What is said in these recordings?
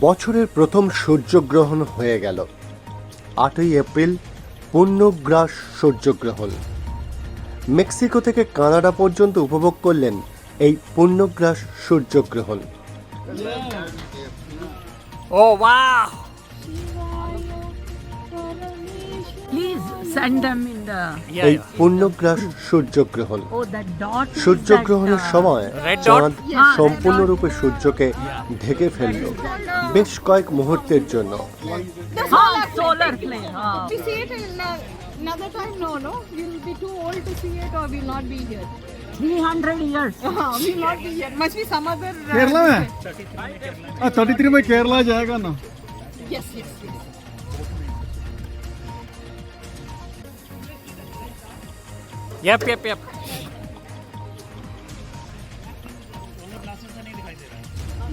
বছরের প্রথম সূর্যগ্রহণ হয়ে গেল। আটই এপ্রিল পূর্ণগ্রাস সূর্যগ্রহণ। মেক্সিকো থেকে কানাডা পর্যন্ত উপভোগ করলেন এই পূর্ণগ্রাস সূর্যগ্রহণ। ও wow! send them in the. Yeah, এই yeah. পূর্ণগ্রাস সূর্যগ্রহণ Oh, that dot. is সূর্যগ্রহণের that, uh, সময় Red dot? চাঁদ হ্যাঁ, সম্পূর্ণরূপে সূর্যকে ঢেকে ফেলল বেশ কয়েক মুহূর্তের জন্য Oh, solar flare. Oh. We see it in uh, another time. No, no. We'll be too old to see it, or we'll not be here. 300 years. we'll not be here. Must be some other. Uh, Kerala में thirty three में केरला जाएगा ना Yes, yes, yes. Yep, yep, yep.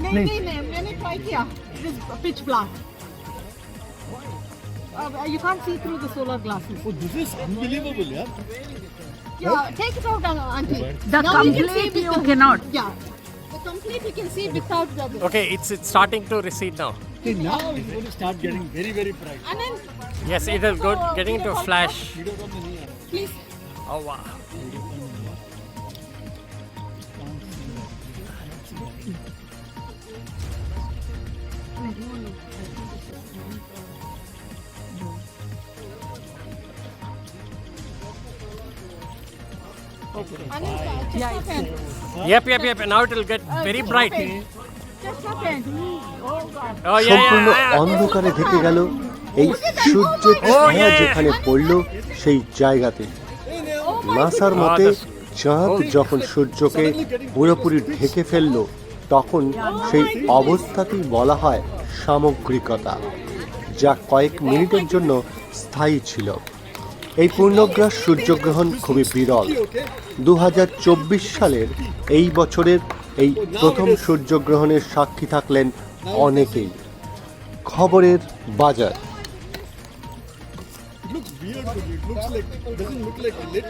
नहीं नहीं नहीं मैंने try किया it is pitch black you can't see through the solar glasses. This is unbelievable यार Yeah, take it out, uh, auntie. The Now we can see complete you with the- cannot. Yeah, the complete you can see without the. Okay, it's it's starting to recede now. See, now it's going to start getting very very bright And then, Yes, it is good. Getting into a flash. please. Oh uh, just Yeah. Yep, yep, yep. Now it will get very bright. Just happened. Oh. Oh yeah, সম্পূর্ণ yeah, yeah. অন্ধকারে ঢেকে গেল এই সূর্যের ছায়া যেখানে পড়ল সেই জায়গাতে নাসার মতে চাঁদ যখন সূর্যকে পুরোপুরি ঢেকে ফেলল তখন সেই অবস্থাকেই বলা হয় সামগ্রিকতা যা কয়েক মিনিটের জন্য স্থায়ী ছিল। এই পূর্ণগ্রাস সূর্যগ্রহণ খুবই বিরল। দু হাজার চব্বিশ সালের এই বছরের এই প্রথম সূর্যগ্রহণের সাক্ষী থাকলেন অনেকেই। খবরের বাজার। It looks weird to me it looks like doesn't look like a lit